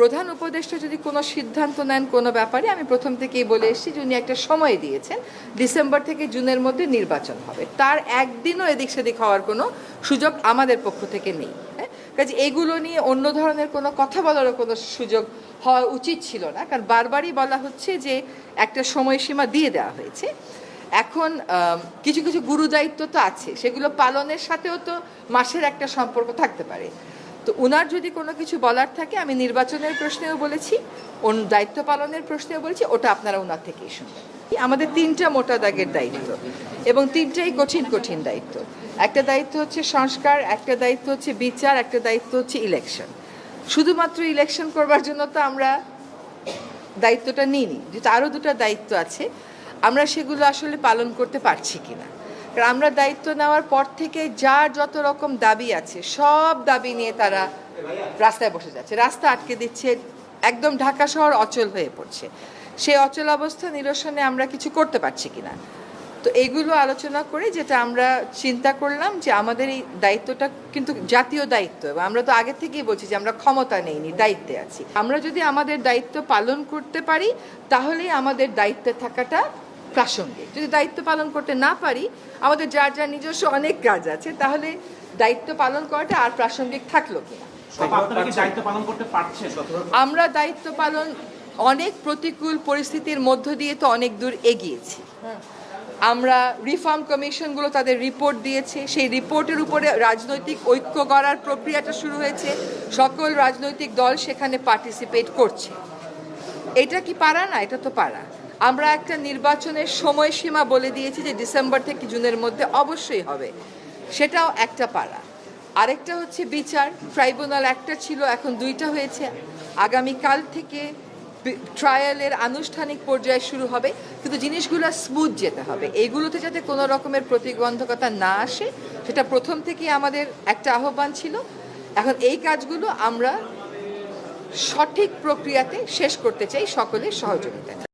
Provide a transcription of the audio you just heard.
প্রধান উপদেষ্টা যদি কোনো সিদ্ধান্ত নেন কোনো ব্যাপারে, আমি প্রথম থেকেই বলে এসেছি যে উনি একটা সময় দিয়েছেন, ডিসেম্বর থেকে জুনের মধ্যে নির্বাচন হবে। তার একদিনও এদিক সেদিক হওয়ার কোনো সুযোগ আমাদের পক্ষ থেকে নেই হ্যাঁ? কাজে এগুলো নিয়ে অন্য ধরনের কোনো কথা বলারও কোনো সুযোগ হওয়া উচিত ছিল না, কারণ বারবারই বলা হচ্ছে যে একটা সময়সীমা দিয়ে দেওয়া হয়েছে। এখন কিছু কিছু গুরু দায়িত্ব তো আছে, সেগুলো পালনের সাথেও তো মাসের একটা সম্পর্ক থাকতে পারে। তো ওনার যদি কোনো কিছু বলার থাকে, আমি নির্বাচনের প্রশ্নেও বলেছি, ওন দায়িত্ব পালনের প্রশ্নেও বলেছি, ওটা আপনারা ওনার থেকেই শুনবেন। আমাদের তিনটা মোটা দাগের দায়িত্ব এবং তিনটাই কঠিন কঠিন দায়িত্ব। একটা দায়িত্ব হচ্ছে সংস্কার, একটা দায়িত্ব হচ্ছে বিচার, একটা দায়িত্ব হচ্ছে ইলেকশন শুধুমাত্র ইলেকশন করবার জন্য তো আমরা দায়িত্বটা নিইনি, যেহেতু আরও দুটো দায়িত্ব আছে, আমরা সেগুলো আসলে পালন করতে পারছি কিনা। আমরা দায়িত্ব নেওয়ার পর থেকে যার যত রকম দাবি আছে, সব দাবি নিয়ে তারা রাস্তায় বসে যাচ্ছে। রাস্তা আটকে দিচ্ছে, একদম ঢাকা শহর অচল হয়ে পড়ছে। সেই অচল অবস্থা নিরসনে আমরা কিছু করতে পারছি কিনা? তো এগুলো আলোচনা করে যেটা আমরা চিন্তা করলাম যে আমাদের এই দায়িত্বটা কিন্তু জাতীয় দায়িত্ব এবং আমরা তো আগে থেকেই বলছি যে আমরা ক্ষমতা নেইনি, দায়িত্বে আছি। আমরা যদি আমাদের দায়িত্ব পালন করতে পারি, তাহলেই আমাদের দায়িত্বে থাকাটা প্রাসঙ্গিক। যদি দায়িত্ব পালন করতে না পারি আমাদের যার যার নিজস্ব অনেক কাজ আছে তাহলে দায়িত্ব পালন করাটা আর প্রাসঙ্গিক থাকল কিনা কি দায়িত্ব পালন করতে পারছেন আমরা দায়িত্ব পালন অনেক প্রতিকূল পরিস্থিতির মধ্য দিয়ে তো অনেক দূর এগিয়েছি। আমরা রিফর্ম কমিশনগুলো তাদের রিপোর্ট দিয়েছে। সেই রিপোর্টের উপরে রাজনৈতিক ঐক্য গড়ার প্রক্রিয়াটা শুরু হয়েছে। সকল রাজনৈতিক দল সেখানে পার্টিসিপেট করছে। এটা কি পারা না? এটা তো পারা। আমরা একটা নির্বাচনের সময়সীমা বলে দিয়েছি যে ডিসেম্বর থেকে জুনের মধ্যে অবশ্যই হবে। সেটাও একটা পাড়া। আরেকটা হচ্ছে বিচার। ট্রাইব্যুনাল একটা ছিল, এখন দুইটা হয়েছে। আগামীকাল থেকে ট্রায়ালের আনুষ্ঠানিক পর্যায়ে শুরু হবে, কিন্তু জিনিসগুলো স্মুথ যেতে হবে। এইগুলোতে যাতে কোনো রকমের প্রতিবন্ধকতা না আসে, সেটা প্রথম থেকেই আমাদের একটা আহ্বান ছিল। এখন এই কাজগুলো আমরা সঠিক প্রক্রিয়াতে শেষ করতে চাই সকলের সহযোগিতায়।